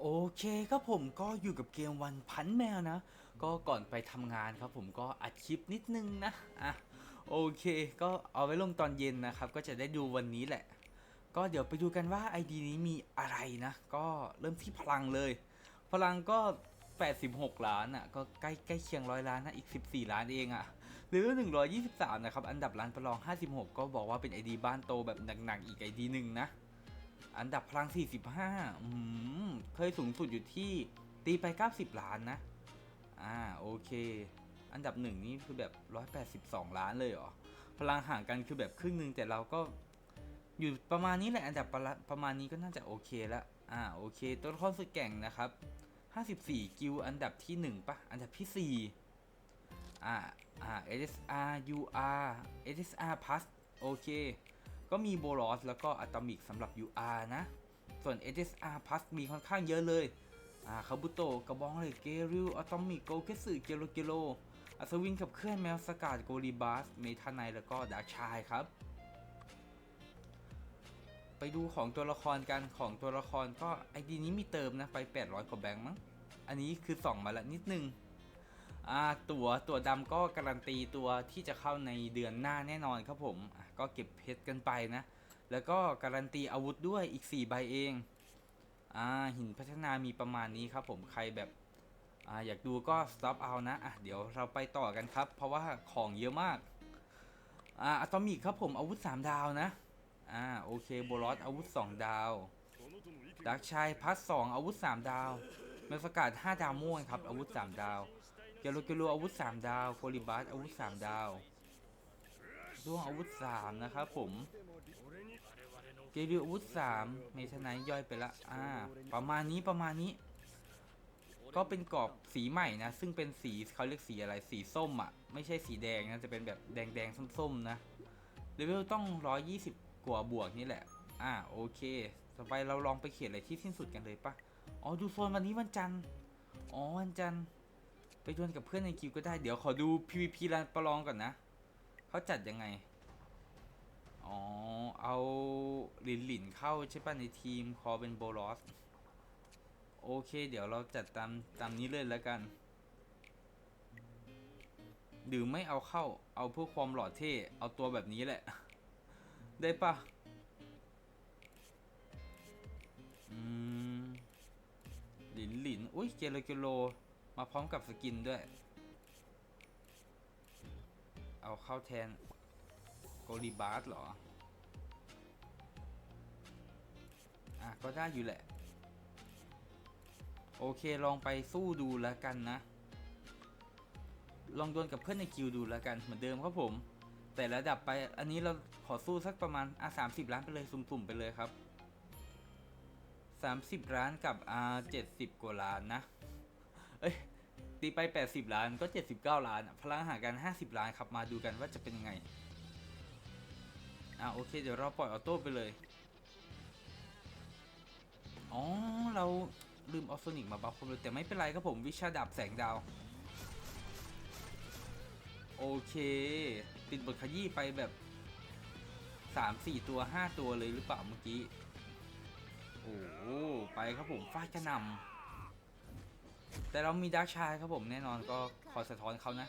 โอเคครับผมก็อยู่กับเกมวันพันแมวนะ ก็ก่อนไปทำงานครับผมก็อัดคลิปนิดนึงนะอะโอเค ก็เอาไว้ลงตอนเย็นนะครับ ก็จะได้ดูวันนี้แหละ ก็เดี๋ยวไปดูกันว่า ID นี้มีอะไรนะ ก็เริ่มที่พลังเลย พลังก็ 86 ล้านอะก็ใกล้ใกล้เคียงร้อยล้านนะอีก 14 ล้านเองอะหรือ 123 นะครับ อันดับล้านประลอง 56 ก็บอกว่าเป็น ID บ้านโตแบบหนักๆอีก ID หนึ่งนะ อันดับพลัง 45อืมเคยสูงสุดอยู่ที่ตีไป 90 ล้านนะ อ่า โอเค อันดับหนึ่งนี่คือแบบ 182 ล้านเลยเหรอ พลังห่างกันคือแบบครึ่งหนึ่งแต่เราก็อยู่ประมาณนี้แหละ อันดับประประมาณนี้ก็น่าจะโอเคแล้วอ่า โอเค ตัวละครสุดแก่งนะครับ 54 กิลอันดับที่ 1ปะอันดับที่ 4 อ่า อ่า SSR UR SSR Plus โอเค ก็มีโบลอสแล้วก็อะตอมิกสำหรับ UR นะ ส่วน SSR Plus มีค่อนข้างเยอะเลยอ่าคาบุโตกระบองเหล็กเกริวอะตอมิกโกเคสึเกโรเกโรอัศวินขับเคลื่อนแมวสกัดโกลีบาสเมทาไนแล้วก็ดาร์ชายครับ ไปดูของตัวละครกันของตัวละครก็ไอดีนี้มีเติมนะไป 800 กว่าแบงค์มั้ง อันนี้คือส่องมาล้วนิดนึงอ่า ตั๋วตั๋วดำก็การันตีตัวที่จะเข้าในเดือนหน้าแน่นอนครับผมก็เก็บเพชรกันไปนะ แล้วก็การันตีอาวุธด้วยอีก 4 ใบเองอ่าหินพัฒนามีประมาณนี้ครับผมใครแบบอ่าอยากดูก็ stop เอานะอะเดี๋ยวเราไปต่อกันครับ เพราะว่าของเยอะมากอ่าอะตอมิกครับผมอาวุธ 3 ดาวนะอ่าโอเคโบลอสอาวุธ 2 ดาวดักชัยพัส2อาวุธ 3 ดาวเมลสกัด5ดาวม่วงครับอาวุธ 3 ดาว เกโลเกโลอาวุธ 3 ดาวโคลิบัสอาวุธ 3 ดาวด้วงอาวุธ 3 นะครับผมเกลิอาวุธ 3 เมทนายย่อยไปละ อ่า ประมาณนี้ประมาณนี้ ก็เป็นกรอบสีใหม่นะ ซึ่งเป็นสีเขาเรียกสีอะไรสีส้มอะ่ะ ไม่ใช่สีแดงนะ จะเป็นแบบแดงแดงส้มๆนะเลเวลต้อง 120 กว่าบวกนี่แหละ อ่า โอเค ต่อไปเราลองไปเขียนอะไรที่สิ้นสุดกันเลยปะอ๋อ ดูโซนวันนี้วันจันทร์ อ๋อ วันจันทร์ ไปดวลกับเพื่อนในคิวก็ได้ เดี๋ยวขอดู PVP รันประลองก่อนนะ เขาจัดยังไง อ๋อ เอาหลินหลินเข้าใช่ป่ะในทีม คอเป็นโบลอส โอเค เดี๋ยวเราจัดตามตามนี้เลยแล้วกัน หรือไม่เอาเข้า เอาเพื่อความหล่อเท่ เอาตัวแบบนี้แหละ ได้ปะอืมหลินหลิน อุ้ยเกโลเกโล มาพร้อมกับสกินด้วย เอาเข้าแทนโกลีบาร์สเหรอ อะ ก็ได้อยู่แหละ โอเคลองไปสู้ดูแล้วกันนะ ลองดวลกับเพื่อนในคิวดูแล้วกันเหมือนเดิมครับผม แต่ระดับไปอันนี้เราขอสู้สักประมาณอะสามสิบล้านไปเลย สุ่มๆไปเลยครับสามสิบล้านกับอ่าเจ็ดสิบกว่าล้านนะ เอ้ยตีไป 80 ล้านก็ 79 ล้าน พลังหารกัน 50 ล้านครับมาดูกันว่าจะเป็นยังไง อ่าโอเค เดี๋ยวเราปล่อยออโต้ไปเลย อ๋อ เราลืมออโซนิกมาบัฟความเร็วแต่ไม่เป็นไรครับผมวิชาดาบแสงดาว โอเค ติดบทขยี้ไปแบบ 3-4 ตัว 5 ตัวเลยหรือเปล่าเมื่อกี้ โอ้ไปครับผมฟาดกระหนำ แต่เรามีดาร์กชายครับผมแน่นอนก็คอยสะท้อนเขานะ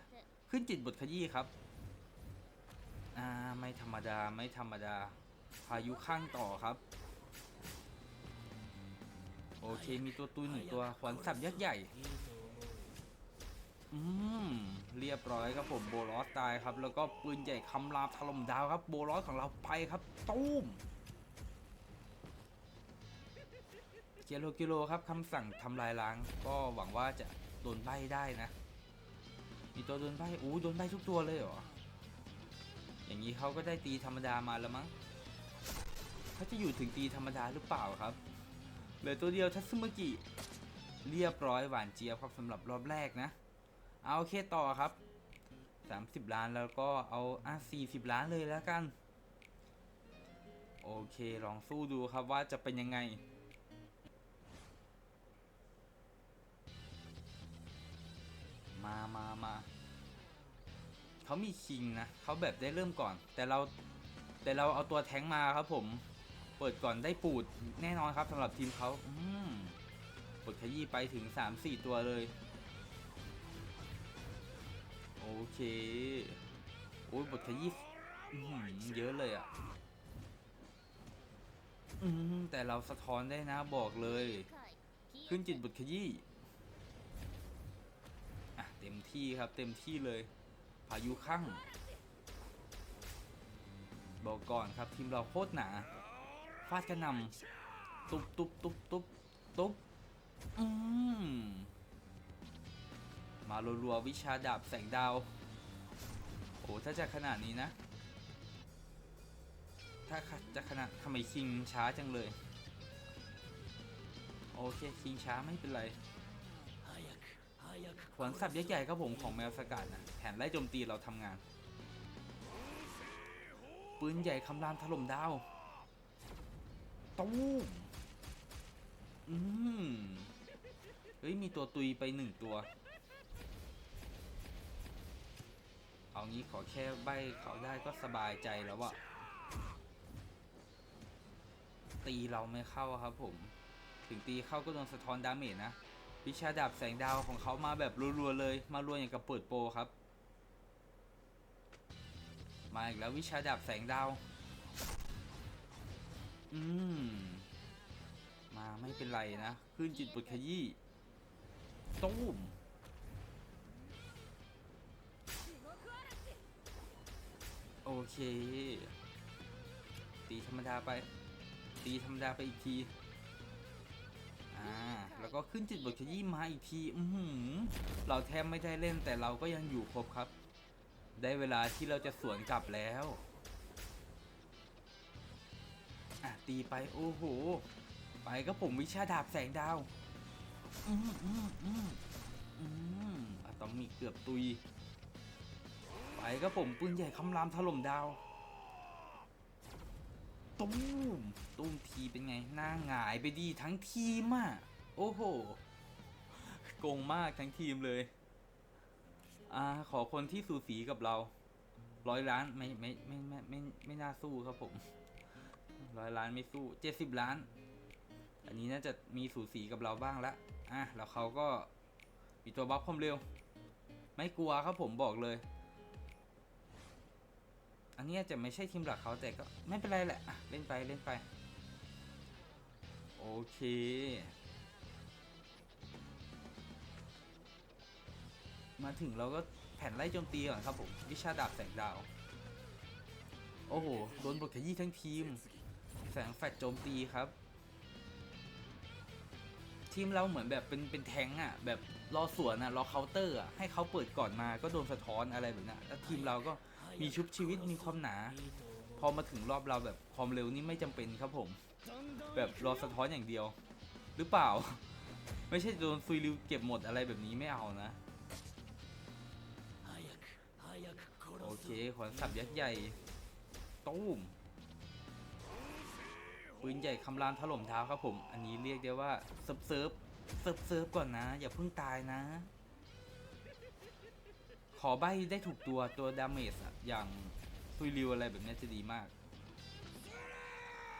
ขึ้นจิตบทขยี้ครับ อ่าไม่ธรรมดาไม่ธรรมดา พายุข้างต่อครับ โอเคมีตัวตุยหนึ่งตัวขวัญสับยักษ์ใหญ่ อืมเรียบร้อยครับผมโบลอสตายครับ แล้วก็ปืนใหญ่คำรามถล่มดาวครับ โบลอสของเราไปครับตุ้ม เกโลกิโลครับคำสั่งทำลายล้าง ก็หวังว่าจะโดนใบได้นะมีตัวโดนใบอู้โดนใบทุกตัวเลยเหรอ อย่างนี้เขาก็ได้ตีธรรมดามาแล้วมั้งเขาจะอยู่ถึงตีธรรมดาหรือเปล่าครับเหลือตัวเดียวทัตสึมกิเรียบร้อยหวานเจี๊ยบครับสำหรับรอบแรกนะ เอาโอเคต่อครับ 30 ล้านแล้วก็เอาอะ40 ล้านเลยแล้วกัน โอเคลองสู้ดูครับว่าจะเป็นยังไง มามามาเขามีคิงนะเขาแบบได้เริ่มก่อน แต่เราแต่เราเอาตัวแท้งมาครับผมเปิดก่อนได้ปูดแน่นอนครับสำหรับทีมเขาอืมขยี้ไปถึง 3-4 ตัวเลย โอเค โอ้ยบทขยี้เยอะเลยอะ่ะแต่เราสะท้อนได้นะบอกเลย ขึ้นจิตบทขยี้ ต็มที่ครับเต็มที่เลย พายุข้างบอกก่อนครับทีมเราโคตรหนาฟาดกระหนำตุบตุบตุบตุบตุบอืมมารัวๆวิชาดาบแสงดาวโอ้ถ้าจะขนาดนี้นะ ถ้าจะขนาดทำไมคิงช้าจังเลย โอเคคิงช้าไม่เป็นไร ผลสับยักษ์ใหญ่ครับผมของแมวสกัดนะแผนไล่โจมตีเราทำงาน ปืนใหญ่คำรามถล่มดาวตู้มอืมเฮ้ย มีตัวตุยไปหนึ่งตัว เอางี้ขอแค่ใบเขาได้ก็สบายใจแล้วอะตีเราไม่เข้าครับผม ถึงตีเข้าก็โดนสะท้อนดาเมจนะ วิชาดาบแสงดาวของเขามาแบบรัวๆเลย มารัวอย่างกับเปิดโปรครับ มาอีกแล้ววิชาดาบแสงดาว อืม มาไม่เป็นไรนะ ขึ้นจิตบทขยี้ตู้มโอเค ตีธรรมดาไป ตีธรรมดาไปอีกที อ่าแล้วก็ขึ้นจิตบทขยี้มาอีกทีอือหือเราแทบไม่ได้เล่นแต่เราก็ยังอยู่ครบครับ ได้เวลาที่เราจะสวนกลับแล้วอะตีไปโอ้โห ไปก็ผมวิชาดาบแสงดาวอืมอืมอืมอืมอะตอมีเกือบตุย ไปก็ผมปืนใหญ่คำรามถล่มดาว ตุ้มตุ้มทีเป็นไง หน้าหงายไปดีทั้งทีมอะ โอ้โหโกงมากทั้งทีมเลย อ่า ขอคนที่สูสีกับเรา ร้อยล้านไม่ไม่ไม่ไม่ไม่ไม่ไม่น่าสู้ครับผม ร้อยล้านไม่สู้เจ็ดสิบล้าน อันนี้น่าจะมีสูสีกับเราบ้างละ อะ แล้วเขาก็มีตัวบัฟความเร็ว ไม่กลัวครับผมบอกเลย อันนี้จะไม่ใช่ทีมหลักเขาแต่ก็ไม่เป็นไรแหละเล่นไปเล่นไป โอเคมาถึงเราก็แผ่นไล่โจมตีก่อนครับผม วิชาดาบแสงดาว โอ้โห โดนบทขยี้ทั้งทีม แสงแฟลชโจมตีครับ ทีมเราเหมือนแบบเป็นเป็นแทงอะ แบบรอสวนอะ รอเคาน์เตอร์อะ ให้เขาเปิดก่อนมาก็โดนสะท้อนอะไรแบบนั้นแล้วทีมเราก็ มีชุบชีวิตมีความหนา พอมาถึงรอบเราแบบความเร็วนี่ไม่จำเป็นครับผม แบบรอสะท้อนอย่างเดียว หรือเปล่า ไม่ใช่โดนซุยริวเก็บหมดอะไรแบบนี้ไม่เอานะโอเคขอนสับยักษ์ใหญ่ตู้มปืนใหญ่คำรามถล่มเท้าครับผม อันนี้เรียกได้ว่าเซิร์ฟเซิร์ฟเซิร์ฟเซิร์ฟก่อนนะ อย่าเพิ่งตายนะ อใบได้ถูกตัวตัวดาเมจอะอย่างซุยริวอะไรแบบนี้จะดีมาก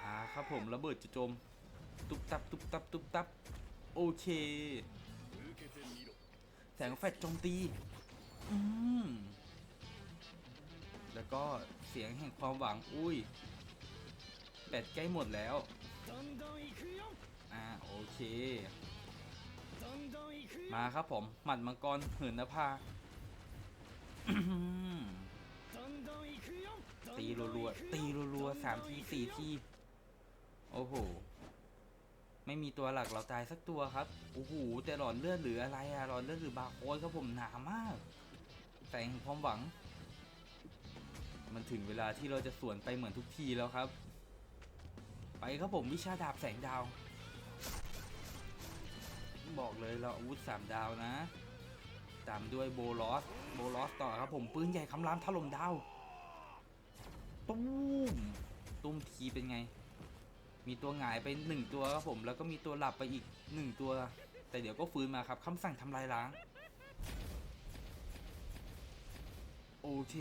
อ่าครับผมระเบิดจะโจม ตุบตับตุบตับตุบตับ โอเค แสงแฟลชโจมตี อืม แล้วก็เสียงแห่งความหวัง อุ้ย แบตใกล้หมดแล้ว อ่า โอเค มาครับผม หมัดมังกรเหินนภา ตีรัวๆตีรัวๆสามทีสี่ทีโอ้โห ไม่มีตัวหลักเราตายสักตัวครับ โอ้โห แต่หลอดเลือดหรืออะไรอะหลอดเลือดหรือบาโค้ดครับผมหนามาก แต่งความหวัง มันถึงเวลาที่เราจะสวนไปเหมือนทุกทีแล้วครับ ไปครับผมวิชาดาบแสงดาว บอกเลยเราอาวุธสามดาวนะ ตามด้วยโบลอสโบลอสต่อครับผมปืนใหญ่คำรามถล่มดาวตุ้มตุ้มทีเป็นไง มีตัวหงายไปหนึ่งตัวครับผมแล้วก็มีตัวหลับไปอีกหนึ่งตัว แต่เดี๋ยวก็ฟื้นมาครับคำสั่งทำลายล้าง โอเค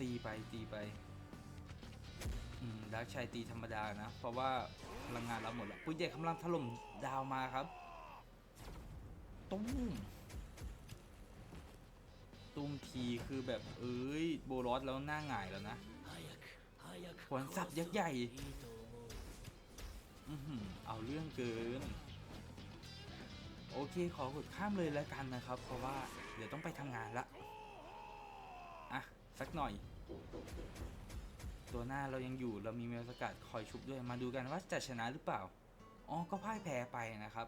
ตีไปตีไปอืมดักชัยตีธรรมดานะ เพราะว่าพลังงานเราหมดแล้วปุ้ยใหญ่กำลังถล่มดาวมาครับ ตุ้ม ตุ้มทีคือแบบเอ้ยโบรอสแล้วหน้าหงายแล้วนะขวนสับยักษ์ใหญ่เอาเรื่องเกิน โอเคขอกดข้ามเลยแล้วกันนะครับ เพราะว่าเดี๋ยวต้องไปทำงานละอะ สักหน่อย ตัวหน้าเรายังอยู่เรามีเมลสกัดคอยชุบด้วยมาดูกันว่าจะชนะหรือเปล่า อ๋อ ก็พ่ายแพ้ไปนะครับ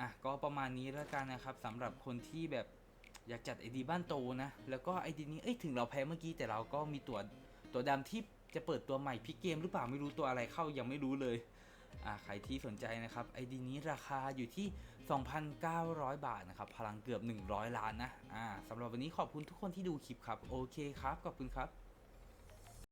อะ ก็ประมาณนี้แล้วกันนะครับสำหรับคนที่แบบ อยากจัดไอดีบ้านโตนะ แล้วก็ไอดีนี้เอ้ยถึงเราแพ้เมื่อกี้แต่เราก็มีตัวตัวดำที่จะเปิดตัวใหม่พิกเกมหรือเปล่าไม่รู้ตัวอะไรเข้ายังไม่รู้เลยอ่าใครที่สนใจนะครับไอดีนี้ราคาอยู่ที่ 2,900 บาทนะครับ พลังเกือบ 100 ล้านนะอ่าสำหรับวันนี้ขอบคุณทุกคนที่ดูคลิปครับ โอเคครับ ขอบคุณครับ